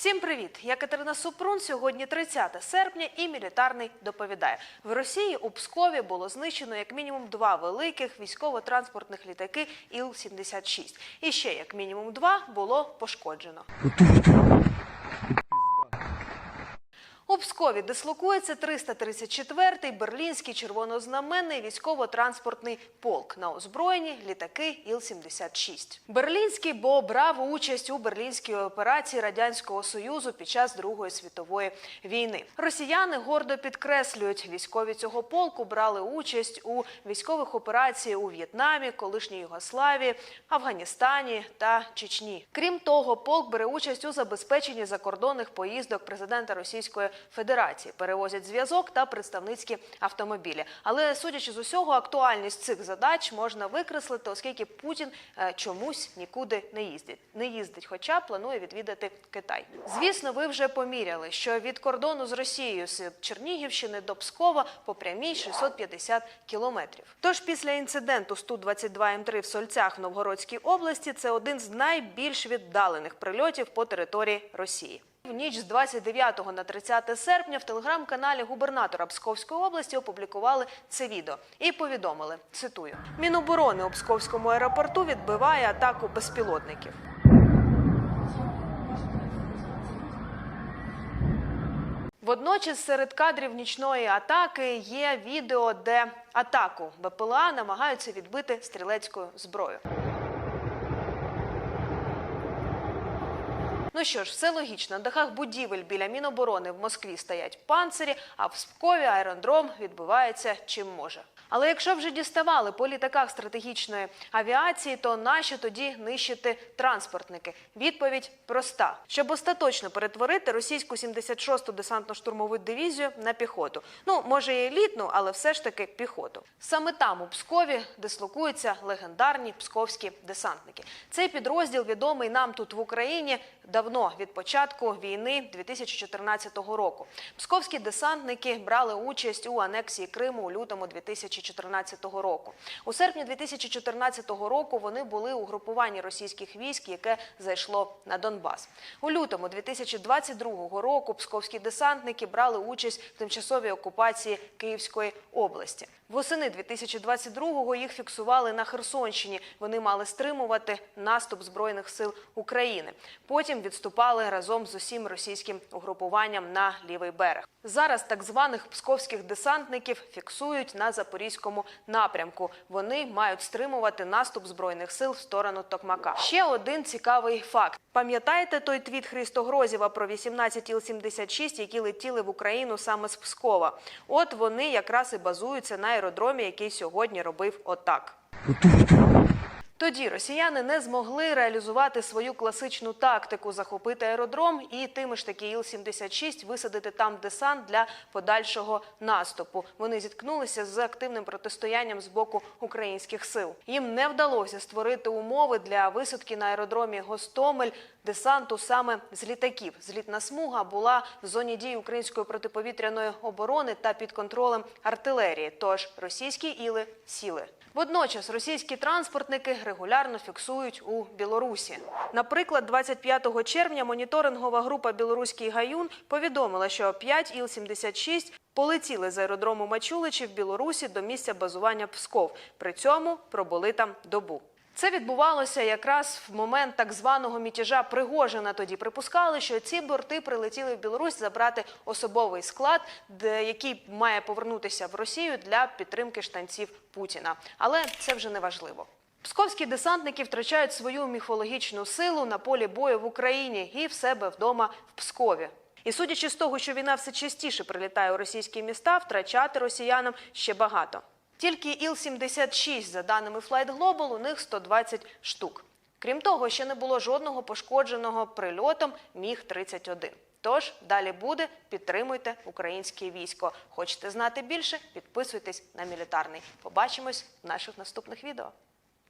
Всім привіт! Я Катерина Супрун. Сьогодні 30 серпня і мілітарний доповідає. В Росії у Пскові було знищено як мінімум два великих військово-транспортних літаки Іл-76. І ще як мінімум два було пошкоджено. Пскові дислокується 334-й берлінський червонознаменний військово-транспортний полк на озброєнні літаки Іл-76. Берлінський, бо брав участь у берлінській операції радянського союзу під час Другої світової війни. Росіяни гордо підкреслюють, військові цього полку брали участь у військових операціях у В'єтнамі, колишній Югославії, Афганістані та Чечні. Крім того, полк бере участь у забезпеченні закордонних поїздок президента Російської Федерації, перевозять зв'язок та представницькі автомобілі. Але судячи з усього, актуальність цих задач можна викреслити, оскільки Путін е, чомусь нікуди не їздить. Не їздить, хоча планує відвідати Китай. Звісно, ви вже поміряли, що від кордону з Росією з Чернігівщини до Пскова по прямій 650 кілометрів. Тож після інциденту з Ту-22 М3 в Сольцях в Новгородській області це один з найбільш віддалених прильотів по території Росії. В ніч з 29 на 30 серпня в телеграм-каналі губернатора Псковської області опублікували це відео і повідомили, цитую, Міноборони у Псковському аеропорту відбиває атаку безпілотників. Водночас серед кадрів нічної атаки є відео, де атаку БПЛА намагаються відбити стрілецькою зброєю. Ну що ж, все логічно. На дахах будівель біля Міноборони в Москві стоять панцирі, а в Пскові аеродром відбувається чим може. Але якщо вже діставали по літаках стратегічної авіації, то нащо тоді нищити транспортники? Відповідь проста: щоб остаточно перетворити російську 76-ту десантно-штурмову дивізію на піхоту. Ну може і елітну, але все ж таки піхоту. Саме там у Пскові дислокуються легендарні псковські десантники. Цей підрозділ відомий нам тут в Україні давно від початку війни 2014 року. Псковські десантники брали участь у анексії Криму у лютому 2014 року. У серпні 2014 року вони були у групуванні російських військ, яке зайшло на Донбас. У лютому 2022 року псковські десантники брали участь в тимчасовій окупації Київської області. Восени 2022-го їх фіксували на Херсонщині. Вони мали стримувати наступ збройних сил України. Потім відступали разом з усім російським угрупуванням на лівий берег. Зараз так званих псковських десантників фіксують на запорізькому напрямку. Вони мають стримувати наступ збройних сил в сторону Токмака. Ще один цікавий факт. Пам'ятаєте той твіт Христо Грозєва про 18 Іл-76, які летіли в Україну саме з Пскова? От вони якраз і базуються на аеродромі, який сьогодні робив отак. Тоді росіяни не змогли реалізувати свою класичну тактику захопити аеродром і тими ж таки Іл-76 висадити там десант для подальшого наступу. Вони зіткнулися з активним протистоянням з боку українських сил. Їм не вдалося створити умови для висадки на аеродромі Гостомель десанту саме з літаків. Злітна смуга була в зоні дії української протиповітряної оборони та під контролем артилерії. Тож російські іли сіли. Водночас російські транспортники регулярно фіксують у Білорусі. Наприклад, 25 червня моніторингова група Білоруський гаюн повідомила, що 5 Іл-76 полетіли з аеродрому Мачуличі в Білорусі до місця базування Псков. При цьому пробули там добу. Це відбувалося якраз в момент так званого мятежа Пригожина. Тоді припускали, що ці борти прилетіли в Білорусь забрати особовий склад, який має повернутися в Росію для підтримки штанців Путіна. Але це вже не важливо. Псковські десантники втрачають свою міфологічну силу на полі бою в Україні і в себе вдома в Пскові. І судячи з того, що війна все частіше прилітає у російські міста, втрачати росіянам ще багато. Тільки Іл-76, за даними Flight Global, у них 120 штук. Крім того, ще не було жодного пошкодженого прильотом Міг-31. Тож далі буде, підтримуйте українське військо. Хочете знати більше? Підписуйтесь на мілітарний. Побачимось в наших наступних відео.